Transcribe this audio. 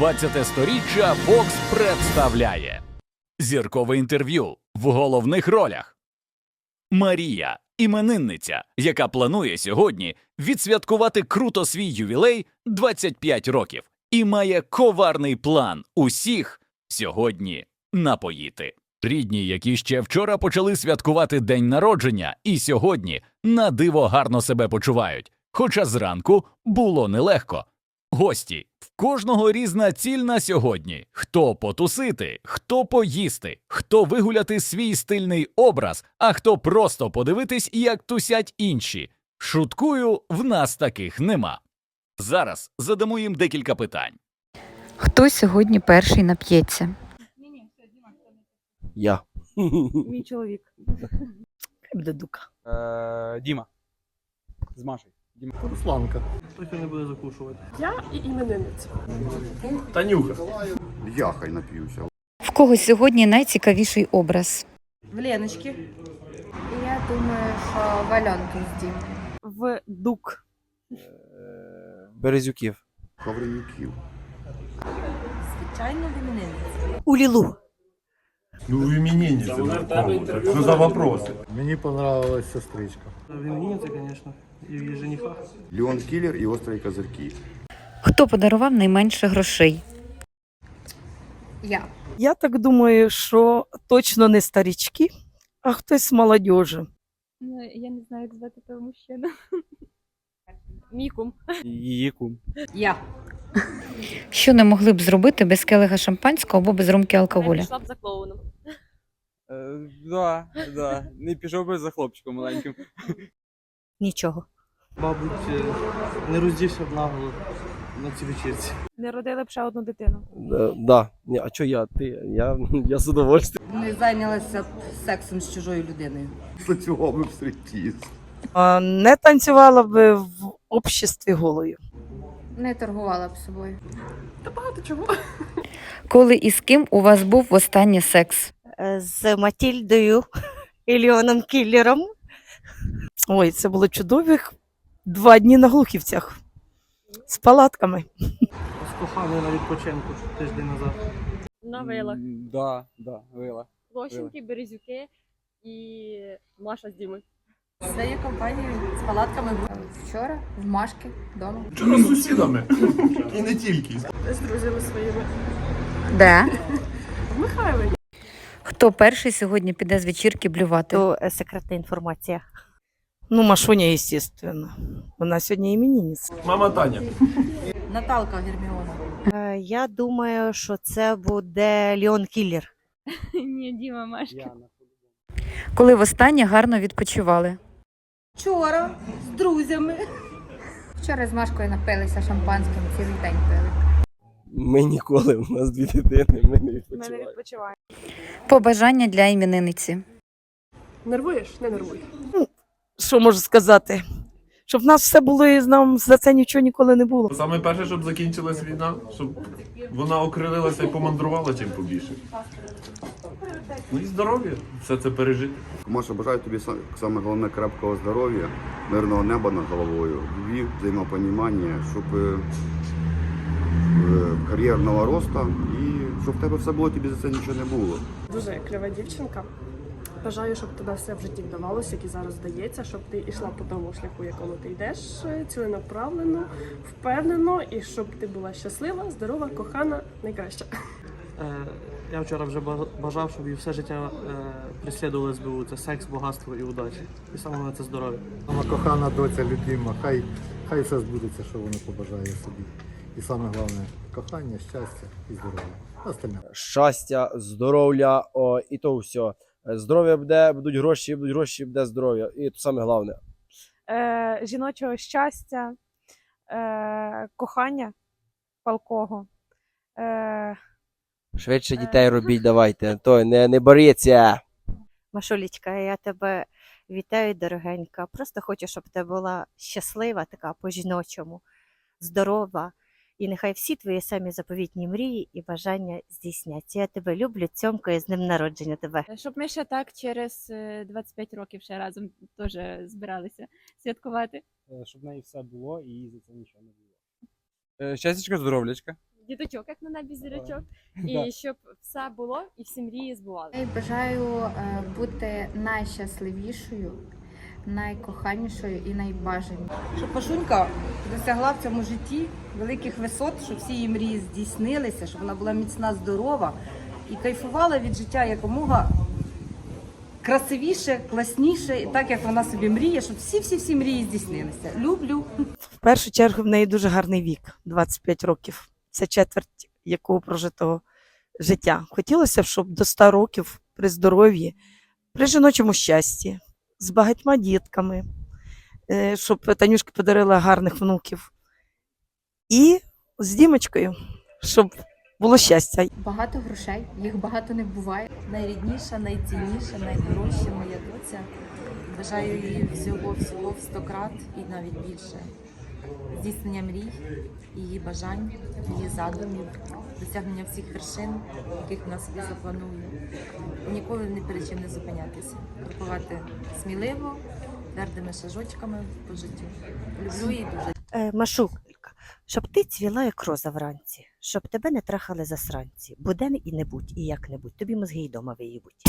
20 сторіччя Fox представляє зіркове інтерв'ю в головних ролях. Марія, іменинниця, яка планує сьогодні відсвяткувати круто свій ювілей 25 років і має коварний план усіх сьогодні напоїти. Рідні, які ще вчора почали святкувати день народження, і сьогодні на диво гарно себе почувають. Хоча зранку було нелегко. Гості в кожного різна ціль на сьогодні: хто потусити, хто поїсти, хто вигуляти свій стильний образ, а хто просто подивитись, як тусять інші. Шуткую, в нас таких нема. Зараз задамо їм декілька питань. Хто сьогодні перший нап'ється? Я. Мій чоловік. Хай буде дука. Е, Діма. З Машею. Русланка. Хто не буде закушувати? Я і іменинниця. Танюха. Я хай нап'юся. В кого сьогодні найцікавіший образ? В Леночки. Я думаю, що валянки з Дім. В дук. Березюків. Ковренюків. Звичайно, в іменинниці. У Лілу. Ну, іменинниця. Що за вопроси? Мені понравилась сестричка. Він мені це, звісно, і в її жениха. Леон Кілер і острі козирки. Хто подарував найменше грошей? Я. Я так думаю, що точно не старічки, а хтось молодежі. Ну, я не знаю, як звати того мужчину. Мій кум. Її кум. Я. Що не могли б зробити без келиха шампанського або без румки Я алкоголя? пішла б за клоуном. Е, да, да. Не пішов би за хлопчиком маленьким. Нічого. Мабуть, е, не роздівся б наголо на цій вечірці. Не родили б ще одну дитину. Да, да. Ні, а чо я? Ти? Я, я з удовольствием. Не зайнялася б сексом з чужою людиною. Слацював би в стрітіз. А, Не танцювала би в обществі голою. Не торгувала б собою. Та багато чого. Коли і з ким у вас був востаннє секс? З Матільдою і Леоном Кіллером. Ой, це було чудових два дні на Глухівцях з палатками. З коханою на відпочинку тиждень назад. На вилах. Да, да, вила. Лощенки, березюки і Маша з Дімою. Своєю компанією з палатками вчора в Машки вдома. Вчора з сусідами. І не тільки. З друзями своїми. Де? В Михайлові. Хто перший сьогодні піде з вечірки блювати? То е, секретна інформація. Ну, Машуня, звісно. Вона сьогодні іменинниця. Мама Таня. Наталка Герміона. Е, Я думаю, що це буде Леон Кіллер. Ні, Діма, Машка. Коли востаннє гарно відпочивали? Вчора з друзями. Вчора з Машкою напилися шампанським, цілий день пили. Ми ніколи, у нас дві дитини, ми не Ми не відпочиваємо. відпочиваємо. Побажання для іменинниці. Нервуєш? Не нервуй. Що можу сказати? Щоб в нас все було і з нам за це нічого ніколи не було. Саме перше, щоб закінчилась війна, щоб вона окрилилася і помандрувала чим побільше. Ну і здоров'я, все це пережити. Маша, бажаю тобі саме головне крепкого здоров'я, мирного неба над головою, любві, взаємопонімання, щоб е, кар'єрного росту і щоб в тебе все було, тобі за це нічого не було. Дуже кльова дівчинка. Бажаю, щоб тебе все в житті вдавалося, як і зараз вдається, щоб ти йшла по тому шляху, якому ти йдеш, е, ціленаправлено, впевнено, і щоб ти була щаслива, здорова, кохана, найкраща. Е, Я вчора вже ба- бажав, щоб її все життя е, прислідувало СБУ. Це секс, багатство і удачі. І саме це здоров'я. Сама кохана доця, любима, хай, хай все збудеться, що вона побажає собі. І саме головне кохання, щастя і здоров'я. Остальне. Щастя, здоров'я, о, і то все. Здоров'я буде, будуть гроші, будуть гроші, буде здоров'я. І то саме головне. Е, жіночого щастя, е, кохання палкого. Е, Швидше дітей робіть, давайте. То не, не боріться. Машулечка, я тебе вітаю, дорогенька. Просто хочу, щоб ти була щаслива, така по-жіночому, здорова. І нехай всі твої самі заповітні мрії і бажання здійсняться. Я тебе люблю, цьомкаю з ним народження тебе. Щоб ми ще так через е, 25 років ще разом теж збиралися святкувати. Щоб в неї все було і їй за це нічого не було. Щастячка, здоров'ячка. діточок, як на небі зірочок, Да. і щоб все було і всі мрії збувалися. Я бажаю е, бути найщасливішою, найкоханішою і найбажанішою. щоб Пашунька досягла в цьому житті великих висот, щоб всі її мрії здійснилися, щоб вона була міцна, здорова і кайфувала від життя якомога красивіше, класніше, так як вона собі мріє, щоб всі-всі-всі мрії здійснилися. Люблю. В першу чергу в неї дуже гарний вік 25 років. Це четверть якого прожитого життя. Хотілося б, щоб до 100 років при здоров'ї, при жіночому щасті, з багатьма дітками, е, щоб Танюшка подарила гарних внуків. І з Дімочкою, щоб було щастя. Багато грошей, їх багато не буває. Найрідніша, найцінніша, найдорожча моя доця. Бажаю їй всього, всього в сто крат і навіть більше. Здійснення мрій, її бажань, її задумів, досягнення всіх вершин, яких вона собі запланує. Ніколи ні перед чим не зупинятися. Крокувати сміливо, твердими шажочками по життю. Люблю її дуже. Е, Машулька, щоб ти цвіла як роза вранці, щоб тебе не трахали засранці. Будем і не будь, і як-небудь. Тобі мозги й дома виїбуть.